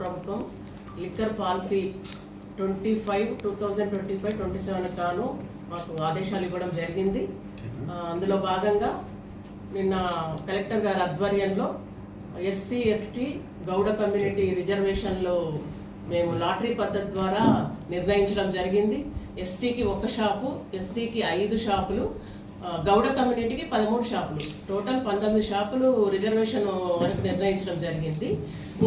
ప్రభుత్వం liquor policy twenty five two thousand twenty five twenty seven కాను మాకు ఆదేశాలు ఇవ్వడం జరిగింది. అందులో భాగంగా నిన్న కలెక్టర్ గారి ఆధ్వర్యంలో ఎస్సీ ఎస్టీ గౌడ కమ్యూనిటీ రిజర్వేషన్లో మేము లాటరీ పద్ధతి ద్వారా నిర్ణయించడం జరిగింది. ఎస్టీకి ఒక షాపు ఎస్సీకి ఐదు షాపులు గౌడ కమ్యూనిటీకి పదమూడు షాపులు. టోటల్ పంతొమ్మిది షాపులు రిజర్వేషన్ వరకు నిర్ణయించడం జరిగింది.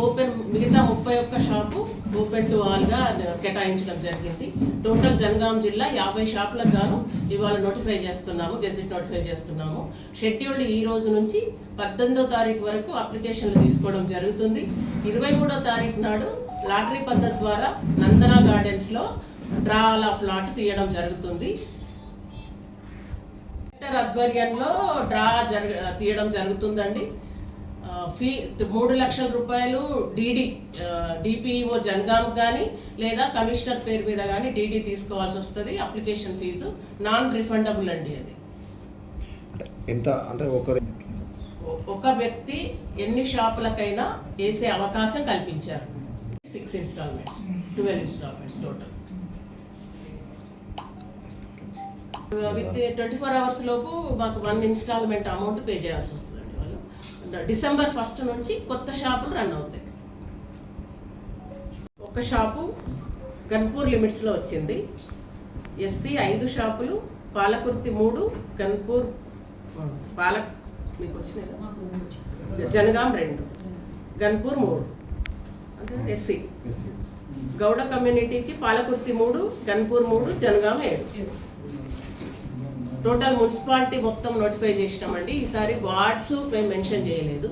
ఓపెన్ మిగతా ముప్పై ఒక్క షాపు ఓపెన్ టు ఆల్గా కేటాయించడం జరిగింది. టోటల్ జనగాం జిల్లా యాభై షాపులకు గాను ఇవాళ నోటిఫై చేస్తున్నాము గెజిట్ నోటిఫై చేస్తున్నాము. షెడ్యూల్డ్ ఈ రోజు నుంచి పద్దెనిమిదో తారీఖు వరకు అప్లికేషన్లు తీసుకోవడం జరుగుతుంది. ఇరవై మూడో తారీఖు నాడు లాటరీ పద్ధతి ద్వారా నందన గార్డెన్స్లో డ్రాల్ ఆఫ్ లాట్ తీయడం జరుగుతుంది. కలెక్టర్ ఆధ్వర్యంలో డ్రా జరగ తీయడం జరుగుతుందండి. ఫీ మూడు లక్షల రూపాయలు డీడీ డిపిఓ జన్గామ్ కానీ లేదా కమిషనర్ పేరు మీద కానీ డీడీ తీసుకోవాల్సి వస్తుంది. అప్లికేషన్ ఫీజు నాన్ రిఫండబుల్ అండి అది. ఎంత అంటే ఒకరు ఒక వ్యక్తి ఎన్ని షాపులకైనా వేసే అవకాశం కల్పించారు. Six installments twelve installments total with twenty four hours లోపు మాకు వన్ ఇన్స్టాల్మెంట్ అమౌంట్ పే చేయాల్సి వస్తుందండి వాళ్ళు. డిసెంబర్ ఫస్ట్ నుంచి కొత్త షాపులు రన్ అవుతాయి. ఒక షాపు గన్పూర్ లిమిట్స్లో వచ్చింది. ఎస్సీ ఐదు షాపులు పాలకుర్తి మూడు గన్పూర్ ఆ, పాల మీకు వచ్చినాయి జనగాం రెండు గన్పూర్ మూడు. అంటే ఎస్సీ. గౌడ కమ్యూనిటీకి పాలకుర్తి మూడు గన్పూర్ మూడు జనగాం ఏడు. టోటల్ మున్సిపాలిటీ మొత్తం నోటిఫై చేసినామండి. ఈసారి వార్డ్స్ మేము మెన్షన్ చేయలేదు.